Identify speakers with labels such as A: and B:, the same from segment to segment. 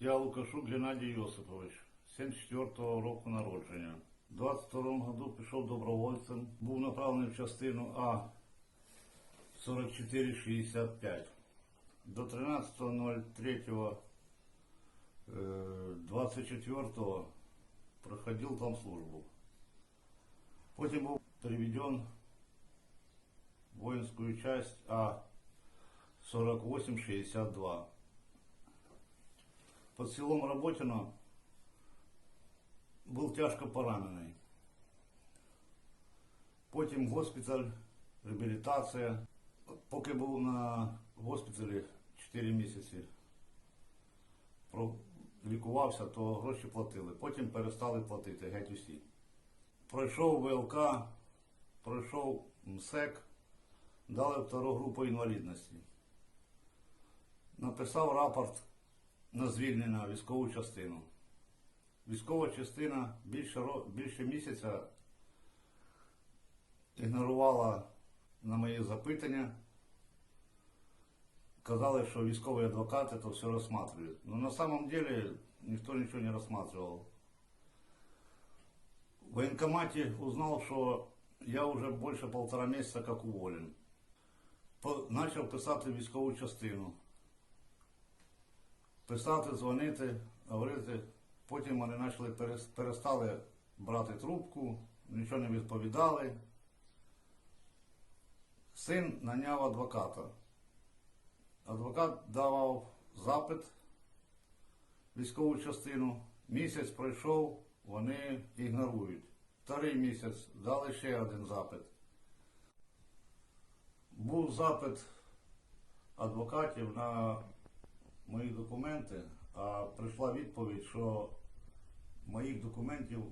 A: Я Лукашук Геннадій Йосипович, 74-го року народження. У 22-му году пішов добровольцем, був направлений в частину А 4465. До 13.03 24-го проходив там службу. Потім був переведен в воинскую часть А-4862. Под селом Работино був тяжко поранений. Потім госпіталь, реабілітація. Поки був на госпіталі 4 місяці, лікувався, то гроші платили. Потім перестали платити геть усі. Пройшов ВЛК, пройшов МСЕК, дали втору групу інвалідності. Написав рапорт на звільнення військову частину. Військова частина більше, більше місяця ігнорувала на мої запитання. Казали, що військові адвокати то все розсматривають. Но на самом деле ніхто нічого не розсматривав. В военкомате узнал, что я уже больше полтора месяца как уволен. Начав писати військову частину. Писати, дзвонити, говорити. Потім вони почали перестали брати трубку, нічого не відповідали. Син наняв адвоката. Адвокат давав запит військову частину. Місяць пройшов, вони ігнорують. Вторий місяць дали ще один запит. Був запит адвокатів на документи, а прийшла відповідь, що моїх документів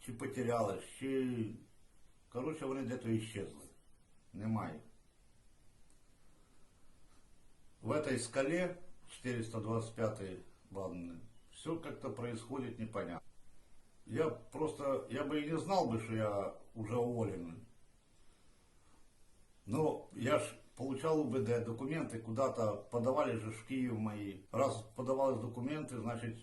A: чи потеряли, чи. Коротше, вони десь іщезли. Немає. В этой скале 425 бандны все как-то происходит непонятно. Я просто, я бы и не знал бы, что я уже уволен. Но я ж получал УБД, документы куда-то подавали же в Киев мои. Раз подавались документы, значит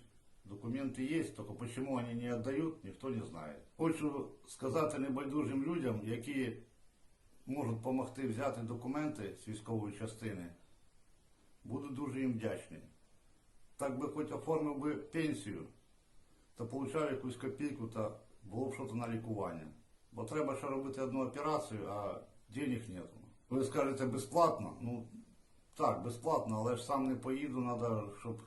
A: документы есть, только почему они не отдают, никто не знает. Хочу сказати небайдужим людям, які можуть допомогти взяти документи з військової частини, буду дуже їм вдячний. Так би хоч оформив би пенсію, то получав якусь копійку, та було б щось на лікування. Бо треба ще робити одну операцію, а денег нет. Ви скажете безплатно? Ну так, безплатно, але ж сам не поїду, треба, щоб